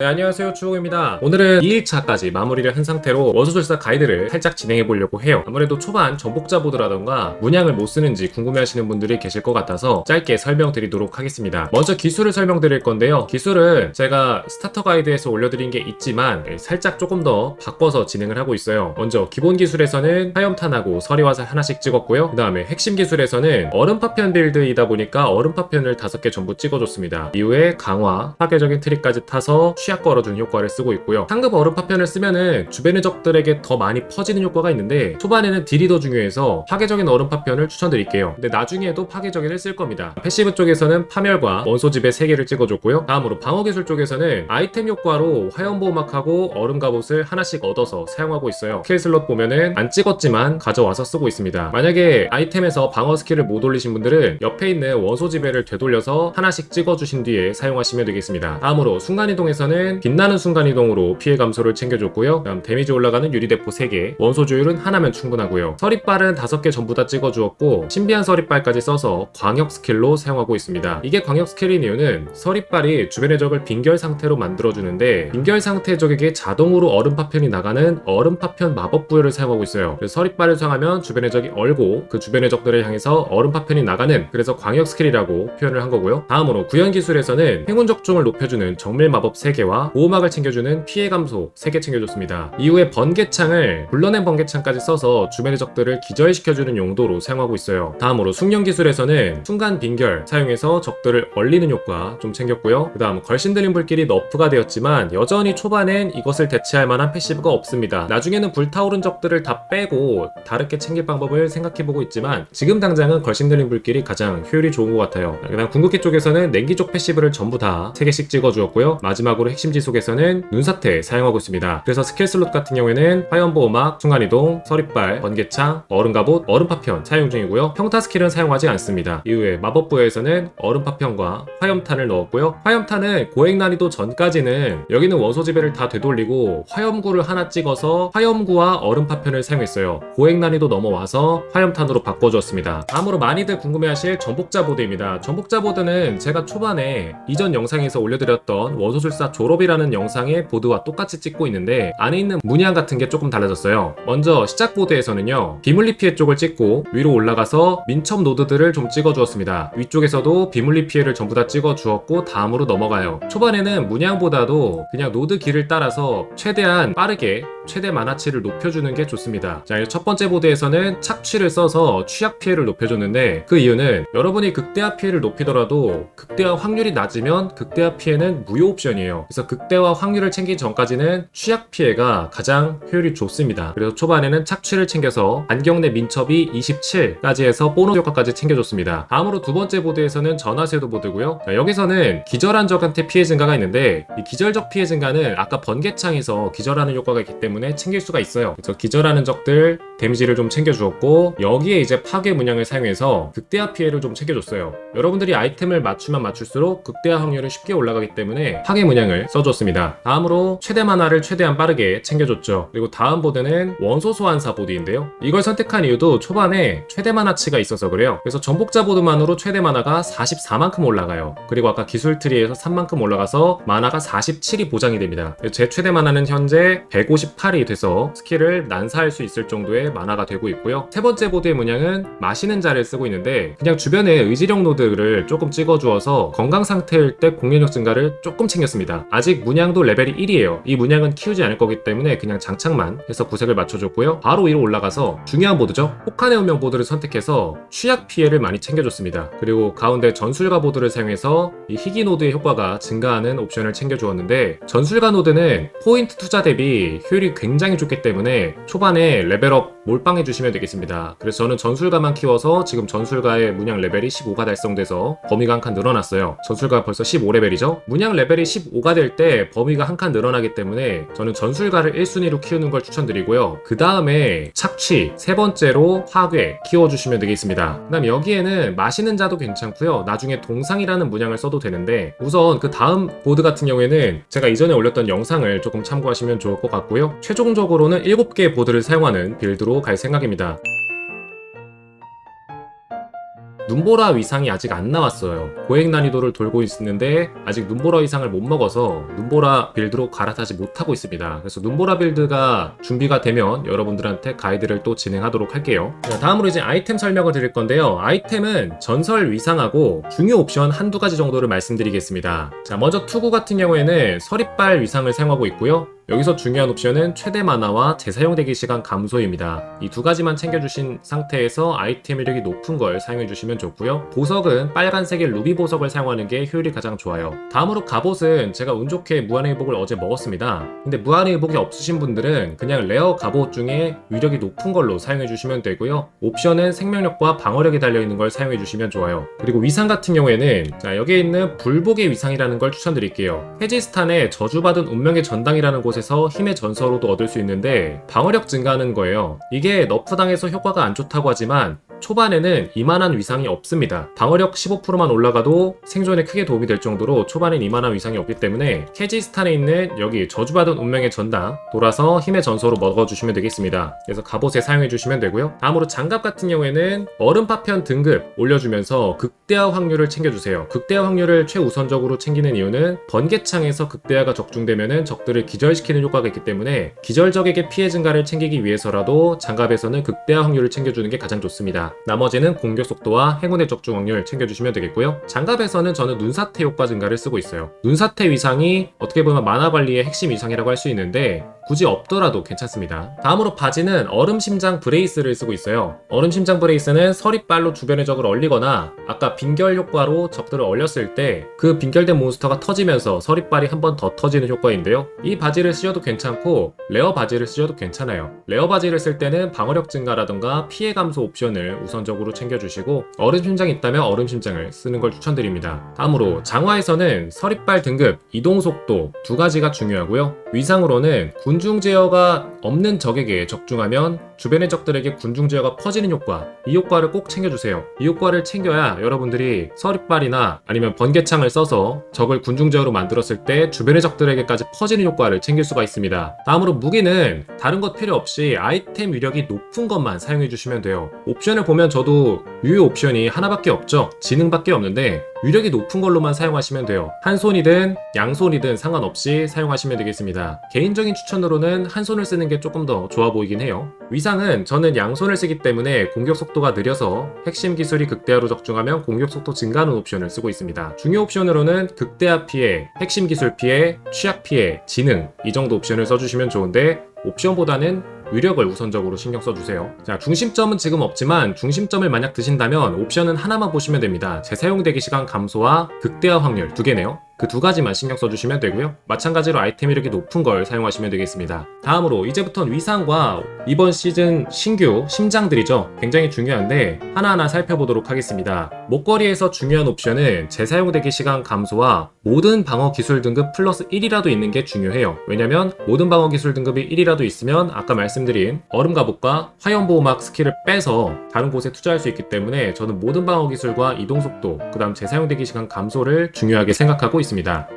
네, 안녕하세요. 추호입니다. 오늘은 2일차까지 마무리를 한 상태로 원소술사 가이드를 살짝 진행해 보려고 해요. 아무래도 초반 전복자 보드라던가 문양을 못 쓰는지 궁금해 하시는 분들이 계실 것 같아서 짧게 설명드리도록 하겠습니다. 먼저 기술을 설명드릴 건데요. 기술은 제가 스타터 가이드에서 올려드린 게 있지만 예, 살짝 조금 더 바꿔서 진행을 하고 있어요. 먼저 기본 기술에서는 화염탄하고 서리화살 하나씩 찍었고요. 그 다음에 핵심 기술에서는 얼음 파편 빌드이다 보니까 얼음 파편을 5개 전부 찍어줬습니다. 이후에 강화, 파괴적인 트릭까지 타서 취약 걸어주는 효과를 쓰고 있고요. 상급 얼음 파편을 쓰면은 주변의 적들에게 더 많이 퍼지는 효과가 있는데 초반에는 딜이 더 중요해서 파괴적인 얼음 파편을 추천드릴게요. 근데 나중에도 파괴적인을 쓸 겁니다. 패시브 쪽에서는 파멸과 원소집의 3개를 찍어줬고요. 다음으로 방어 기술 쪽에서는 아이템 효과로 화염 보호막하고 얼음 갑옷을 하나씩 얻어서 사용하고 있어요. 스킬 슬롯 보면은 안 찍었지만 가져와서 쓰고 있습니다. 만약에 아이템에서 방어 스킬을 못 올리신 분들은 옆에 있는 원소 지배를 되돌려서 하나씩 찍어주신 뒤에 사용하시면 되겠습니다. 다음으로 순간이동에서는 빛나는 순간이동으로 피해 감소를 챙겨줬고요. 다음 데미지 올라가는 유리대포 3개, 원소 조율은 하나면 충분하고요. 서리빨은 5개 전부 다 찍어주었고 신비한 서리빨까지 써서 광역 스킬로 사용하고 있습니다. 이게 광역 스킬인 이유는 서리빨이 주변의 적을 빙결 상태로 만들어주는데 빙결 상태 적에게 자동으로 얼음 파편이 나가는 얼음 파편 마법 부여를 사용하고 있어요. 서리빨을 사용하면 주변의 적이 얼고 그 주변의 적들을 향해서 얼음 파편이 나가는 그래서 광역 스킬이라고 표현을 한 거고요. 다음으로 구현 기술에서는 행운 적중을 높여주는 정밀 마법 3개와 보호막을 챙겨주는 피해 감소 3개 챙겨줬습니다. 이후에 번개창을 불러낸 번개창까지 써서 주변의 적들을 기절시켜주는 용도로 사용하고 있어요. 다음으로 숙련 기술에서는 순간 빙결 사용해서 적들을 얼리는 효과 좀 챙겼고요. 그 다음 걸신 들린 불길이 너프가 되었지만 여전히 초반엔 이것을 대체할 만한 패시브가 없습니다. 나중에는 불타오른 적들을 다 빼고 다르게 챙길 방법을 생각해보고 있지만 지금 당장은 걸신 들린 불길이 가장 효율이 좋은 것 같아요. 그 다음 궁극기 쪽에서는 냉기족 패시브를 전부 다 3개씩 찍어주었고요. 마지막으로 핵심 지속에서는 눈사태 사용하고 있습니다. 그래서 스킬 슬롯 같은 경우에는 화염보호막, 순간이동, 서리빨, 번개창, 얼음갑옷, 얼음파편 사용 중이고요. 평타 스킬은 사용하지 않습니다. 이후에 마법부에서는 얼음파편과 화염탄을 넣었고요. 화염탄은 고액 난이도 전까지는 여기는 원소 지배를 다 되돌리고 화염구를 하나 찍어서 화염구와 얼음파편을 사용했어요. 고액 난이도 넘어와서 화염탄으로 바꿔주었습니다. 다음으로 많이들 궁금해하실 전복자 보드입니다. 전복자 보드는 제가 초반에 이전 영상에서 올려드렸던 원소술사 졸업이라는 영상의 보드와 똑같이 찍고 있는데 안에 있는 문양 같은 게 조금 달라졌어요. 먼저 시작 보드에서는요 비물리 피해 쪽을 찍고 위로 올라가서 민첩 노드들을 좀 찍어 주었습니다. 위쪽에서도 비물리 피해를 전부 다 찍어 주었고 다음으로 넘어가요. 초반에는 문양보다도 그냥 노드 길을 따라서 최대한 빠르게 최대 만화치를 높여주는 게 좋습니다. 자, 첫 번째 보드에서는 착취를 써서 취약 피해를 높여줬는데 그 이유는 여러분이 극대화 피해를 높이더라도 극대화 확률이 낮으면 극대화 피해는 무효 옵션이에요. 그래서 극대화 확률을 챙기기 전까지는 취약 피해가 가장 효율이 좋습니다. 그래서 초반에는 착취를 챙겨서 반경 내 민첩이 27까지 해서 보너스 효과까지 챙겨줬습니다. 다음으로 두 번째 보드에서는 전화쇄도 보드고요. 자, 여기서는 기절한 적한테 피해 증가가 있는데 이 기절적 피해 증가는 아까 번개창에서 기절하는 효과가 있기 때문에 챙길 수가 있어요. 그래서 기절하는 적들 데미지를 좀 챙겨주었고 여기에 이제 파괴 문양을 사용해서 극대화 피해를 좀 챙겨줬어요. 여러분들이 아이템을 맞추면 맞출수록 극대화 확률은 쉽게 올라가기 때문에 파괴 문양을 써줬습니다. 다음으로 최대 만화를 최대한 빠르게 챙겨줬죠. 그리고 다음 보드는 원소 소환사 보드인데요. 이걸 선택한 이유도 초반에 최대 만화치가 있어서 그래요. 그래서 전복자 보드만으로 최대 만화가 44만큼 올라가요. 그리고 아까 기술 트리에서 3만큼 올라가서 만화가 47이 보장이 됩니다. 제 최대 만화는 현재 158이 돼서 스킬을 난사할 수 있을 정도의 만화가 되고 있고요. 세 번째 보드의 문양은 마시는 자를 쓰고 있는데 그냥 주변에 의지력 노드를 조금 찍어주어서 건강 상태일 때 공격력 증가를 조금 챙겼습니다. 아직 문양도 레벨이 1이에요. 이 문양은 키우지 않을 거기 때문에 그냥 장착만 해서 구색을 맞춰줬고요. 바로 위로 올라가서 중요한 보드죠. 혹한의 운명 보드를 선택해서 취약 피해를 많이 챙겨줬습니다. 그리고 가운데 전술가 보드를 사용해서 이 희귀 노드의 효과가 증가하는 옵션을 챙겨주었는데 전술가 노드는 포인트 투자 대비 효율이 굉장히 좋기 때문에 초반에 레벨업 몰빵해 주시면 되겠습니다. 그래서 저는 전술가만 키워서 지금 전술가의 문양 레벨이 15가 달성돼서 범위가 한 칸 늘어났어요. 전술가 벌써 15레벨이죠? 문양 레벨이 15가 될 때 범위가 한 칸 늘어나기 때문에 저는 전술가를 1순위로 키우는 걸 추천드리고요. 그 다음에 착취, 세 번째로 화괴 키워주시면 되겠습니다. 그 다음 여기에는 마시는 자도 괜찮고요. 나중에 동상이라는 문양을 써도 되는데 우선 그 다음 보드 같은 경우에는 제가 이전에 올렸던 영상을 조금 참고하시면 좋을 것 같고요. 최종적으로는 7개의 보드를 사용하는 빌드로 갈 생각입니다. 눈보라 위상이 아직 안 나왔어요. 고액 난이도를 돌고 있는데 아직 눈보라 위상을 못 먹어서 눈보라 빌드로 갈아타지 못하고 있습니다. 그래서 눈보라 빌드가 준비가 되면 여러분들한테 가이드를 또 진행하도록 할게요. 자, 다음으로 이제 아이템 설명을 드릴 건데요. 아이템은 전설 위상하고 중요 옵션 한두 가지 정도를 말씀드리겠습니다. 자, 먼저 투구 같은 경우에는 서리빨 위상을 사용하고 있고요. 여기서 중요한 옵션은 최대 만화와 재사용 대기 시간 감소입니다. 이 두 가지만 챙겨주신 상태에서 아이템 이력이 높은 걸 사용해주시 면 좋고요. 보석은 빨간색의 루비 보석을 사용하는 게 효율이 가장 좋아요. 다음으로 갑옷은 제가 운 좋게 무한의 회복을 어제 먹었습니다. 근데 무한의 회복이 없으신 분들은 그냥 레어 갑옷 중에 위력이 높은 걸로 사용해 주시면 되고요. 옵션은 생명력과 방어력이 달려있는 걸 사용해 주시면 좋아요. 그리고 위상 같은 경우에는 자 여기에 있는 불복의 위상이라는 걸 추천드릴게요. 헤지스탄의 저주받은 운명의 전당이라는 곳에서 힘의 전서로도 얻을 수 있는데 방어력 증가하는 거예요. 이게 너프당해서 효과가 안 좋다고 하지만 초반에는 이만한 위상이 없습니다. 방어력 15%만 올라가도 생존에 크게 도움이 될 정도로 초반엔 이만한 위상이 없기 때문에 케지스탄에 있는 여기 저주받은 운명의 전당 돌아서 힘의 전소로 먹어주시면 되겠습니다. 그래서 갑옷에 사용해주시면 되고요. 다음으로 장갑 같은 경우에는 얼음 파편 등급 올려주면서 극대화 확률을 챙겨주세요. 극대화 확률을 최우선적으로 챙기는 이유는 번개창에서 극대화가 적중되면 적들을 기절시키는 효과가 있기 때문에 기절적에게 피해 증가를 챙기기 위해서라도 장갑에서는 극대화 확률을 챙겨주는 게 가장 좋습니다. 나머지는 공격 속도와 행운의 적중 확률 챙겨주시면 되겠고요. 장갑에서는 저는 눈사태 효과 증가를 쓰고 있어요. 눈사태 위상이 어떻게 보면 만화 관리의 핵심 위상이라고 할 수 있는데 굳이 없더라도 괜찮습니다. 다음으로 바지는 얼음 심장 브레이스를 쓰고 있어요. 얼음 심장 브레이스는 서리빨로 주변의 적을 얼리거나 아까 빈결 효과로 적들을 얼렸을 때그 빈결된 몬스터가 터지면서 서리빨이 한 번 더 터지는 효과인데요. 이 바지를 쓰셔도 괜찮고 레어 바지를 쓰셔도 괜찮아요. 레어 바지를 쓸 때는 방어력 증가라던가 피해 감소 옵션을 우선적으로 챙겨주시고 얼음 심장이 있다면 얼음 심장을 쓰는 걸 추천드립니다. 다음으로 장화에서는 서리빨 등급, 이동 속도 두 가지가 중요하고요. 위상으로는 군중 제어가 없는 적에게 적중하면 주변의 적들에게 군중 제어가 퍼지는 효과 이 효과를 꼭 챙겨주세요. 이 효과를 챙겨야 여러분들이 서리빨이나 아니면 번개창을 써서 적을 군중 제어로 만들었을 때 주변의 적들에게까지 퍼지는 효과를 챙길 수가 있습니다. 다음으로 무기는 다른 것 필요 없이 아이템 위력이 높은 것만 사용해 주시면 돼요. 옵션을 보면 저도 유효 옵션이 하나밖에 없죠. 지능밖에 없는데 위력이 높은 걸로만 사용하시면 돼요. 한 손이든 양손이든 상관없이 사용하시면 되겠습니다. 개인적인 추천으로 는 한 손을 쓰는 게 조금 더 좋아 보이긴 해요. 위상은 저는 양손을 쓰기 때문에 공격 속도가 느려서 핵심 기술이 극대화로 적중하면 공격 속도 증가하는 옵션을 쓰고 있습니다. 중요 옵션으로는 극대화 피해, 핵심 기술 피해, 취약 피해, 지능 이 정도 옵션을 써주시면 좋은데 옵션보다는 위력을 우선적으로 신경 써주세요. 자, 중심점은 지금 없지만 중심점을 만약 드신다면 옵션은 하나만 보시면 됩니다. 재사용 대기 시간 감소와 극대화 확률 두 개네요. 그 두 가지만 신경 써주시면 되고요. 마찬가지로 아이템 이력이 높은 걸 사용하시면 되겠습니다. 다음으로 이제부터는 위상과 이번 시즌 신규 심장들이죠. 굉장히 중요한데 하나하나 살펴보도록 하겠습니다. 목걸이에서 중요한 옵션은 재사용 대기 시간 감소와 모든 방어 기술 등급 플러스 1이라도 있는 게 중요해요. 왜냐면 모든 방어 기술 등급이 1이라도 있으면 아까 말씀드린 얼음 갑옷과 화염 보호막 스킬을 빼서 다른 곳에 투자할 수 있기 때문에 저는 모든 방어 기술과 이동 속도, 그다음 재사용 대기 시간 감소를 중요하게 생각하고 있습니다.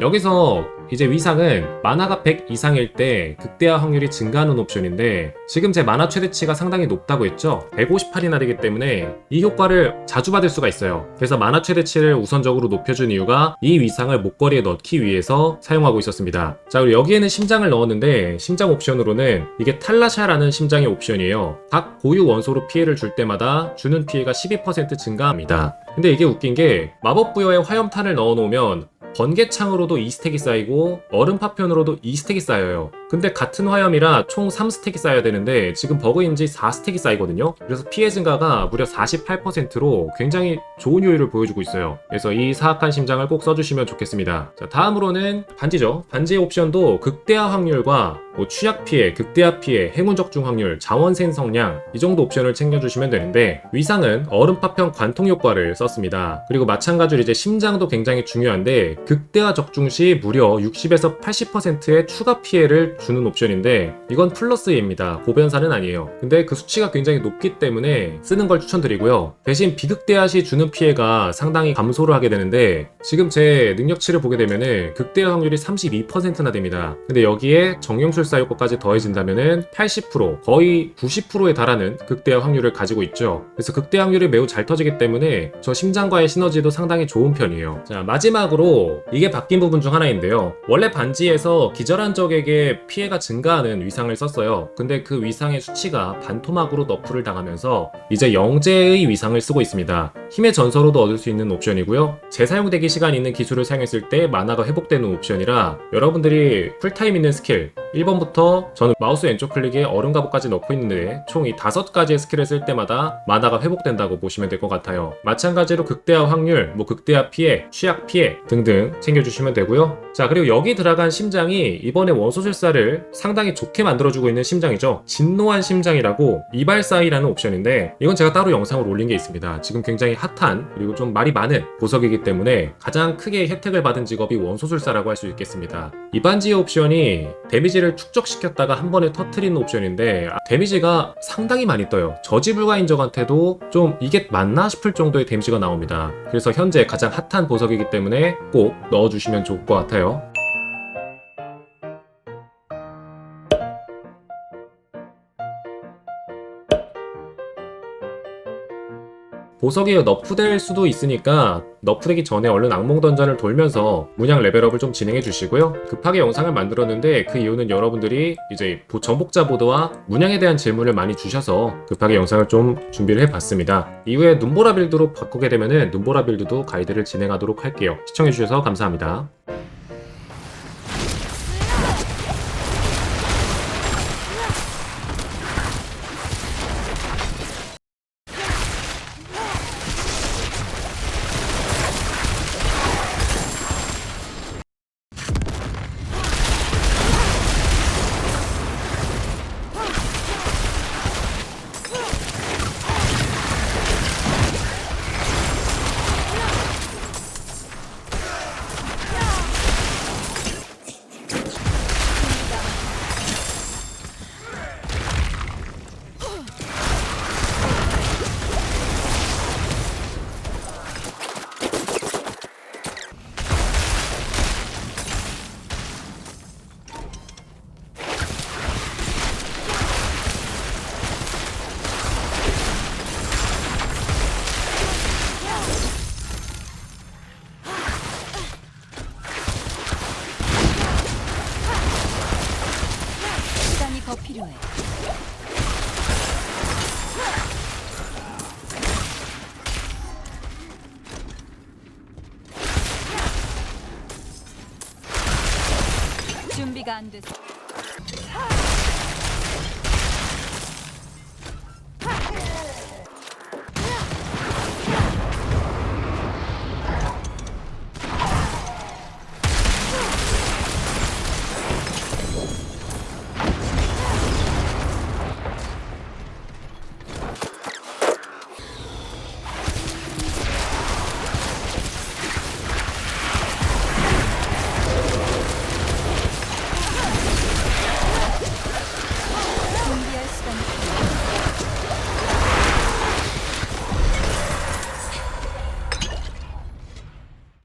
여기서 이제 위상은 만화가 100 이상일 때 극대화 확률이 증가하는 옵션인데 지금 제 만화 최대치가 상당히 높다고 했죠? 158이나 되기 때문에 이 효과를 자주 받을 수가 있어요. 그래서 만화 최대치를 우선적으로 높여준 이유가 이 위상을 목걸이에 넣기 위해서 사용하고 있었습니다. 자 그리고 여기에는 심장을 넣었는데 심장 옵션으로는 이게 탈라샤라는 심장의 옵션이에요. 각 고유 원소로 피해를 줄 때마다 주는 피해가 12% 증가합니다. 근데 이게 웃긴 게 마법 부여에 화염탄을 넣어 놓으면 번개창으로도 2스택이 쌓이고 얼음 파편으로도 2스택이 쌓여요. 근데 같은 화염이라 총 3스택이 쌓여야 되는데 지금 버그인지 4스택이 쌓이거든요. 그래서 피해 증가가 무려 48%로 굉장히 좋은 효율을 보여주고 있어요. 그래서 이 사악한 심장을 꼭 써주시면 좋겠습니다. 자, 다음으로는 반지죠. 반지의 옵션도 극대화 확률과 뭐 취약 피해, 극대화 피해, 행운 적중 확률, 자원 생성량 이 정도 옵션을 챙겨주시면 되는데 위상은 얼음 파편 관통 효과를 썼습니다. 그리고 마찬가지로 이제 심장도 굉장히 중요한데 극대화 적중 시 무려 60에서 80%의 추가 피해를 주는 옵션인데 이건 플러스입니다. 고변사는 아니에요. 근데 그 수치가 굉장히 높기 때문에 쓰는 걸 추천드리고요. 대신 비극대화 시 주는 피해가 상당히 감소를 하게 되는데 지금 제 능력치를 보게 되면은 극대화 확률이 32%나 됩니다. 근데 여기에 정령술 사 원소술사 효과까지 더해진다면은 80% 거의 90%에 달하는 극대화 확률을 가지고 있죠. 그래서 극대 확률이 매우 잘 터지기 때문에 저 심장과의 시너지도 상당히 좋은 편이에요. 자 마지막으로 이게 바뀐 부분 중 하나인데요. 원래 반지에서 기절한 적에게 피해가 증가하는 위상을 썼어요. 근데 그 위상의 수치가 반토막으로 너프를 당하면서 이제 영재의 위상을 쓰고 있습니다. 힘의 전서로도 얻을 수 있는 옵션이고요. 재사용 대기 시간 있는 기술을 사용했을 때 만화가 회복되는 옵션이라 여러분들이 쿨타임 있는 스킬 1번부터 저는 마우스 왼쪽 클릭에 얼음 갑옷까지 넣고 있는데 총이 다섯 가지의 스킬을 쓸 때마다 만화가 회복된다고 보시면 될 것 같아요. 마찬가지로 극대화 확률, 뭐 극대화 피해, 취약 피해 등등 챙겨주시면 되고요. 자 그리고 여기 들어간 심장이 이번에 원소술사를 상당히 좋게 만들어주고 있는 심장이죠. 진노한 심장이라고 이발사이라는 옵션인데 이건 제가 따로 영상을 올린 게 있습니다. 지금 굉장히 핫한 그리고 좀 말이 많은 보석이기 때문에 가장 크게 혜택을 받은 직업이 원소술사라고 할 수 있겠습니다. 이반지 옵션이 데미지 를 축적시켰다가 한 번에 터트리는 옵션인데 아, 데미지가 상당히 많이 떠요. 저지 불가인 적한테도 좀 이게 맞나 싶을 정도의 데미지가 나옵니다. 그래서 현재 가장 핫한 보석이기 때문에 꼭 넣어주시면 좋을 것 같아요. 보석이 너프될 수도 있으니까 너프되기 전에 얼른 악몽 던전을 돌면서 문양 레벨업을 좀 진행해 주시고요. 급하게 영상을 만들었는데 그 이유는 여러분들이 이제 보- 전복자 보드와 문양에 대한 질문을 많이 주셔서 급하게 영상을 좀 준비를 해봤습니다. 이후에 눈보라 빌드로 바꾸게 되면은 눈보라 빌드도 가이드를 진행하도록 할게요. 시청해 주셔서 감사합니다. Eğlencesin.